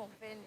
ผมเป็น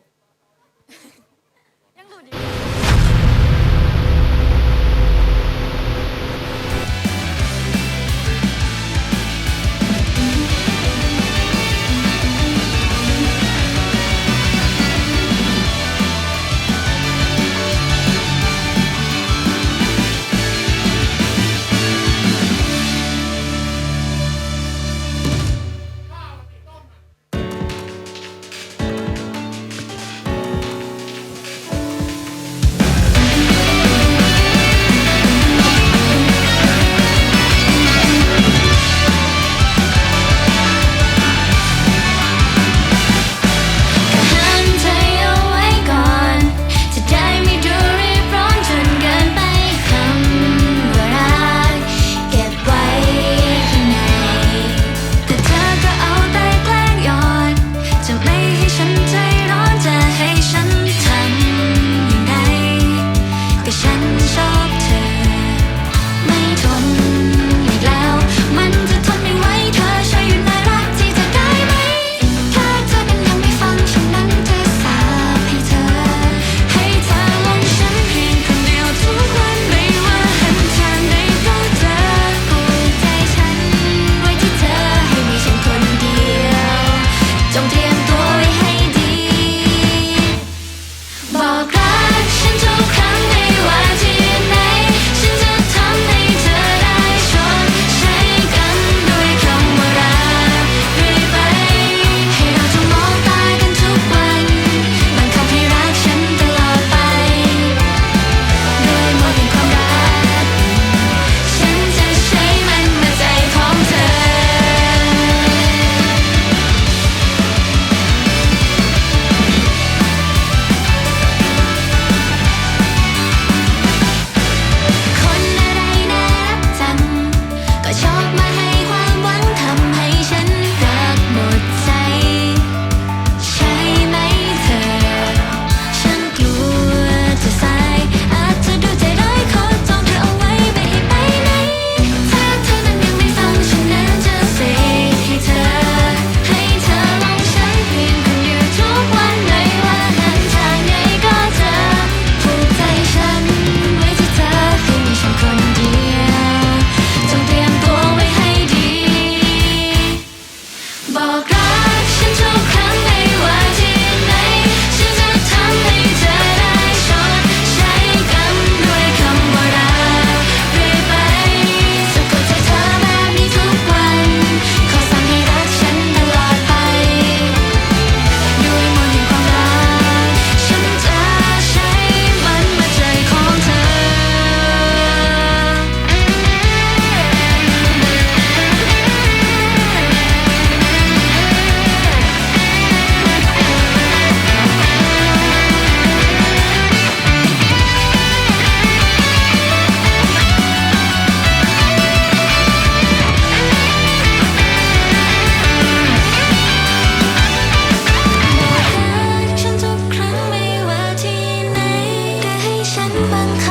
Bằng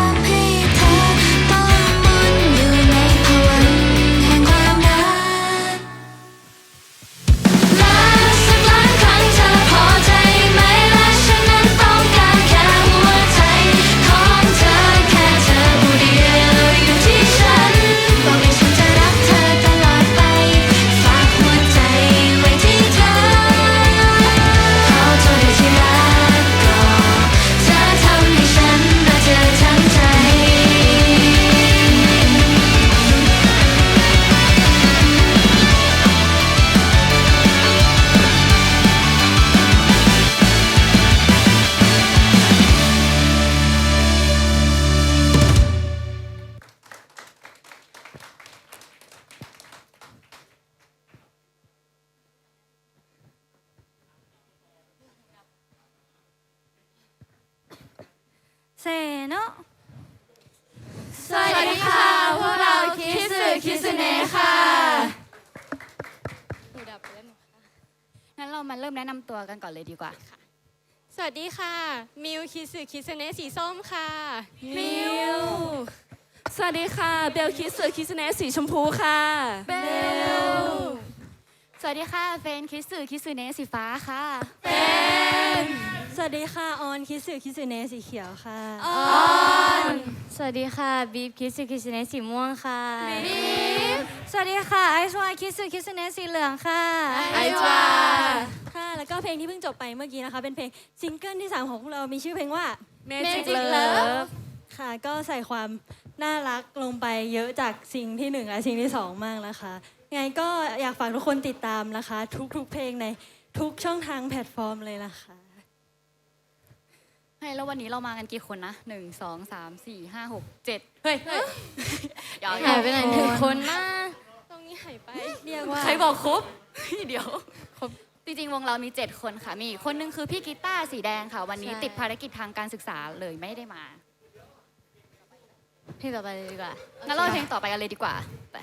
เนาะสวัสดีค่ะ พวกเราคิสึคิสเนะค่ะดูดับไปแล้วหมดค่ะงั้นเรามาเริ่มแนะนำตัวกันก่อนเลยดีกว่า สวัสดีค่ะ มิวคิสึคิสเนะสีส้มค่ะ มิว สวัสดีค่ะ เบลคิสึคิสเนสสีชมพูค่ะ เบล สวัสดีค่ะเฟนคิสึคิสเนสสีฟ้าค่ะ เฟน สวัสดีค่ะ ออน คิดสื่อคิดสื่อเนสีเขียวค่ะสวัสดีค่ะ บีบคิดสึคิดสึเนสีม่วงค่ะสวัสดีค่ะไอซ์วายคิดสื่อคิดสื่อเนสีเหลืองค่ะ ไอจวาค่ะ แล้วก็เพลงที่เพิ่งจบไปเมื่อกี้นะคะ เป็นเพลงซิงเกิลที่ 3 ของพวกเรา มีชื่อเพลงว่า Magic Love Love ค่ะ ก็ใส่ความน่ารักลงไปเยอะจากสิ่งที่หนึ่งและสิ่งที่สองมากนะคะยังไงก็อยากฝากทุกคนติดตามนะคะ ทุกๆเพลงในทุกช่องทางแพลตฟอร์มเลยนะคะ ให้แล้ววันนี้เรามากันกี่คนนะหนึ่งสองสามสี่ห้าหกเจ็ดเฮ้ยเดี๋ยวหายไปไหนหนึ่งคนนะตรงนี้หายไปเรียกว่าใครบอกครบเดี๋ยวครบจริงๆวงเรามี 7 คนค่ะ มีอีกคนนึงคือพี่กีตาร์สีแดงค่ะ วันนี้ใช่ติดภารกิจทางการศึกษาเลยไม่ได้มาเพลงต่อไปเลยดีกว่างั้นเราเพลงต่อไปกันเลยดีกว่าไป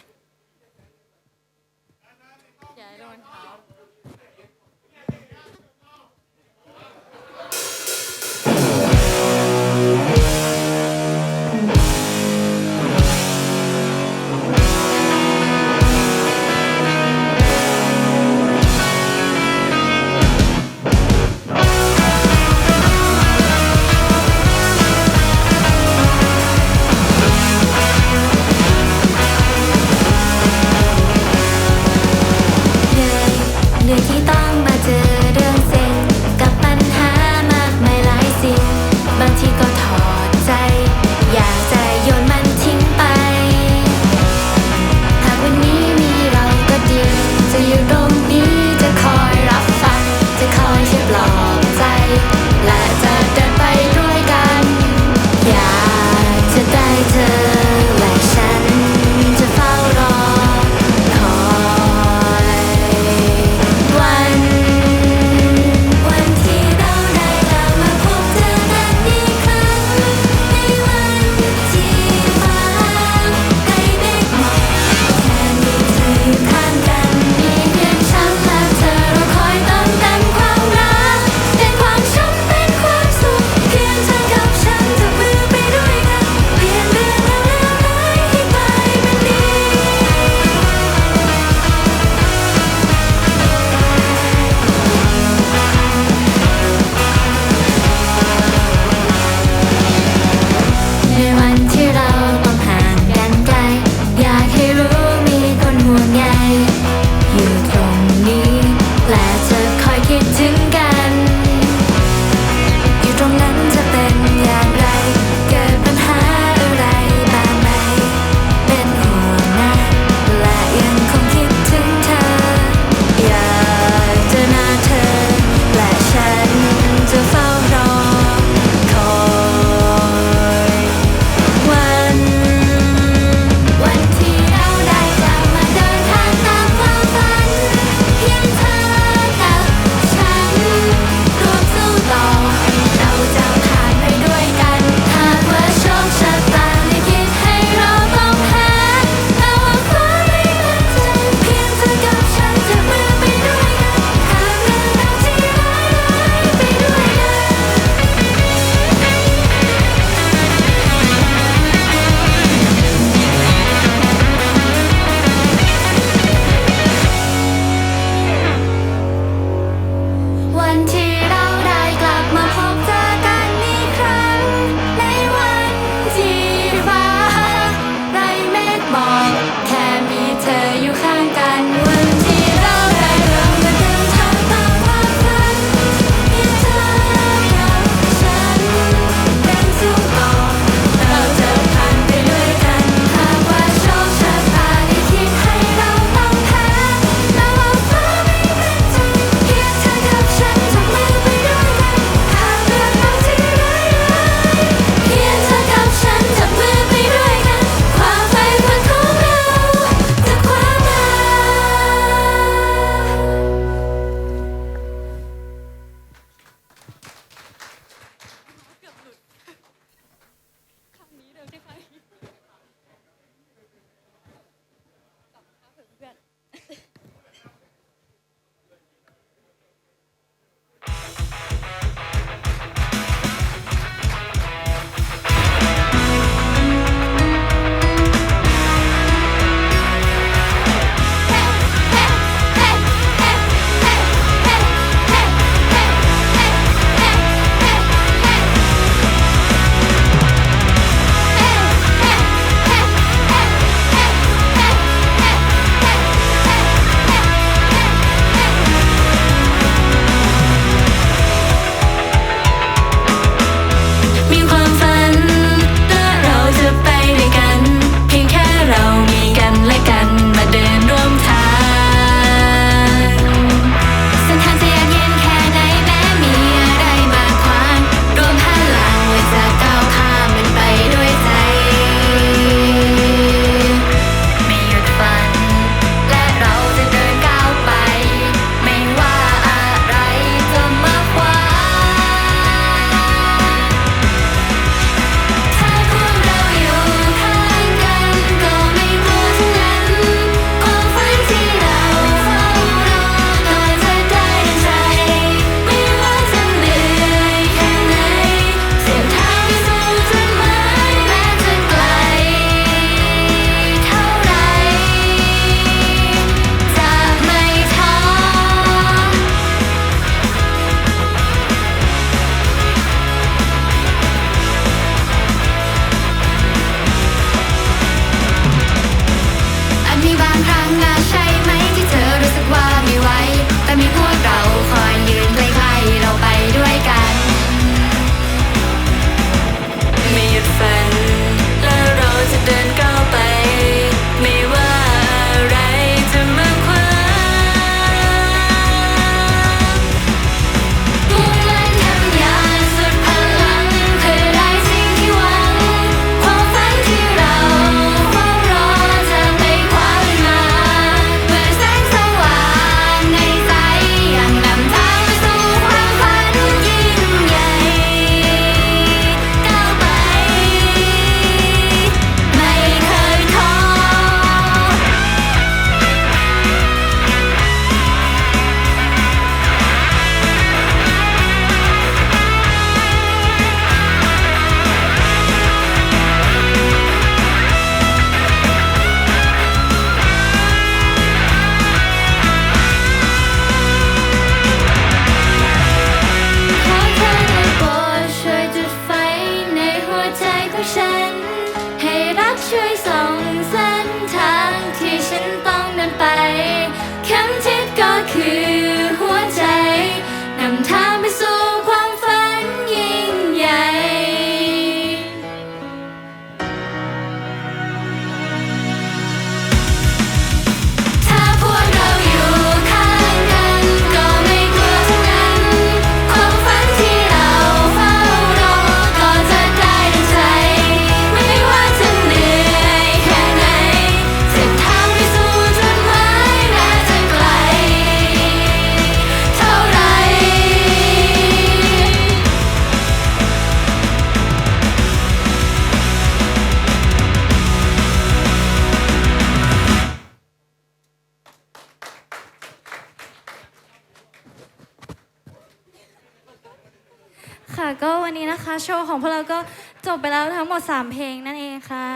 ไปแล้วทั้งหมด 3 เพลงนั่นเองค่ะ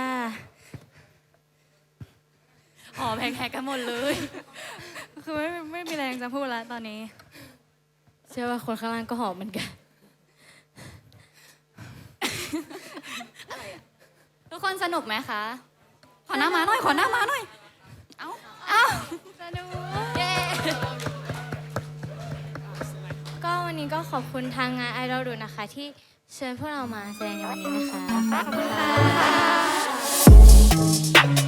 หอแพงแฮกกันหมดเลย คือไม่ไม่มีแรงจะพูดแล้วตอนนี้ เชื่อว่าคนข้างล่างก็หอมเหมือนกัน ทุกคนสนุกไหมคะ ขอหน้ามาหน่อย ขอหน้ามาหน่อย เอ้า เอ้า สนุก เย้ก็วันนี้ก็ขอบคุณทางงานไอดอลดูนะคะที่ เชิญพวกเรามาแสดงในวันนี้นะคะ ขอบคุณค่ะ